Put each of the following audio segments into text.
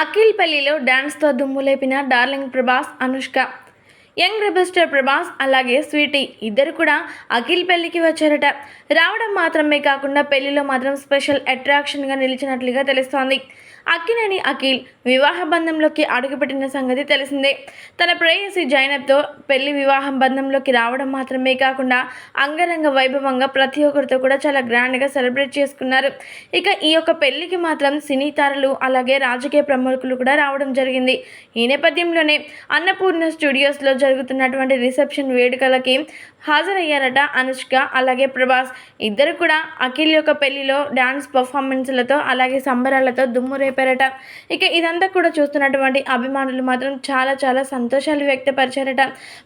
అఖిల్ పెళ్ళిలో డ్యాన్స్తో దుమ్ము లేపిన darling Prabhas Anushka young rebel star Prabhas అలాగే స్వీటీ ఇద్దరు కూడా అఖిల్ పెళ్ళికి వచ్చారట. రావడం మాత్రమే కాకుండా పెళ్ళిలో మాత్రం స్పెషల్ అట్రాక్షన్గా నిలిచినట్లుగా తెలుస్తోంది. అక్కినేని అఖిల్ వివాహ బంధంలోకి అడుగుపెట్టిన సంగతి తెలిసిందే. తన ప్రేయసి జైనబ్తో పెళ్ళి వివాహం బంధంలోకి రావడం మాత్రమే కాకుండా అంగరంగ వైభవంగా ప్రతి ఒక్కరితో కూడా చాలా గ్రాండ్గా సెలబ్రేట్ చేసుకున్నారు. ఇక ఈ యొక్క పెళ్ళికి మాత్రం సినీ తారలు అలాగే రాజకీయ ప్రముఖులు కూడా రావడం జరిగింది. ఈ నేపథ్యంలోనే అన్నపూర్ణ స్టూడియోస్లో జరుగుతున్నటువంటి రిసెప్షన్ వేడుకలకి హాజరయ్యారట అనుష్క అలాగే ప్రభాస్. ఇద్దరు కూడా అఖిల్ యొక్క పెళ్ళిలో డ్యాన్స్ పర్ఫార్మెన్స్లతో అలాగే సంబరాలతో దుమ్ము రేపారట. ఇక ఇదంతా కూడా చూస్తున్నటువంటి అభిమానులు మాత్రం చాలా చాలా సంతోషాలు వ్యక్తపరిచారట.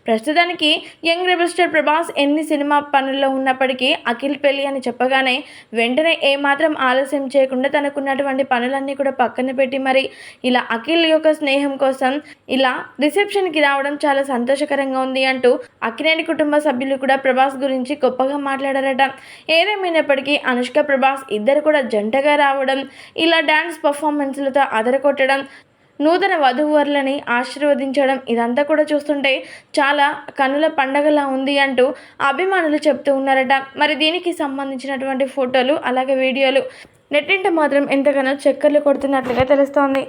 ప్రస్తుతానికి యంగ్ రెబస్టర్ ప్రభాస్ ఎన్ని సినిమా పనుల్లో ఉన్నప్పటికీ అఖిల్ పెళ్ళి అని చెప్పగానే వెంటనే ఏమాత్రం ఆలస్యం చేయకుండా తనకున్నటువంటి పనులన్నీ కూడా పక్కన పెట్టి మరి ఇలా అఖిల్ యొక్క స్నేహం కోసం ఇలా రిసెప్షన్కి రావడం చాలా సంతోషకరంగా ఉంది అంటూ అఖిలేని కుటుంబ సభ్యులు కూడా ప్రభాస్ గురించి గొప్పగా మాట్లాడారట. ఏదేమైనప్పటికీ అనుష్క ప్రభాస్ ఇద్దరు కూడా జంటగా రావడం ఇలా డ్యాన్స్ పర్ఫార్మెన్స్లతో అదరకొట్టడం నూతన వధూవరులని ఆశీర్వదించడం ఇదంతా కూడా చూస్తుంటే చాలా కనుల పండగలా ఉంది అంటూ అభిమానులు చెప్తూ ఉన్నారట. మరి దీనికి సంబంధించినటువంటి ఫోటోలు అలాగే వీడియోలు నెట్టింట మాత్రం ఎంతగానో చక్కర్లు కొడుతున్నట్లుగా తెలుస్తోంది.